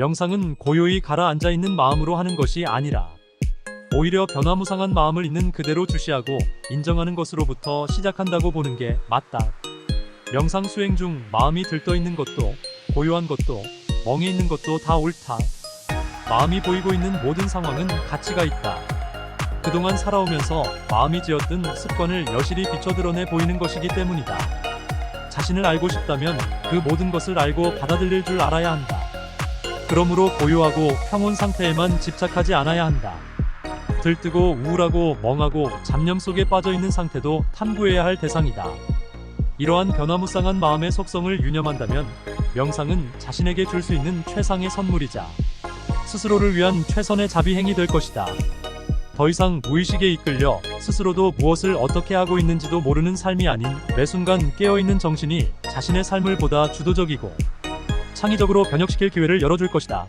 명상은 고요히 가라앉아 있는 마음으로 하는 것이 아니라 오히려 변화무상한 마음을 있는 그대로 주시하고 인정하는 것으로부터 시작한다고 보는 게 맞다. 명상 수행 중 마음이 들떠 있는 것도 고요한 것도 멍해 있는 것도 다 옳다. 마음이 보이고 있는 모든 상황은 가치가 있다. 그동안 살아오면서 마음이 지었던 습관을 여실히 비춰 드러내 보이는 것이기 때문이다. 자신을 알고 싶다면 그 모든 것을 알고 받아들일 줄 알아야 한다. 그러므로 고요하고 평온 상태에만 집착하지 않아야 한다. 들뜨고 우울하고 멍하고 잡념 속에 빠져 있는 상태도 탐구해야 할 대상이다. 이러한 변화무쌍한 마음의 속성을 유념한다면 명상은 자신에게 줄 수 있는 최상의 선물이자 스스로를 위한 최선의 자비행이 될 것이다. 더 이상 무의식에 이끌려 스스로도 무엇을 어떻게 하고 있는지도 모르는 삶이 아닌 매 순간 깨어있는 정신이 자신의 삶을 보다 주도적이고 창의적으로 변혁시킬 기회를 열어줄 것이다.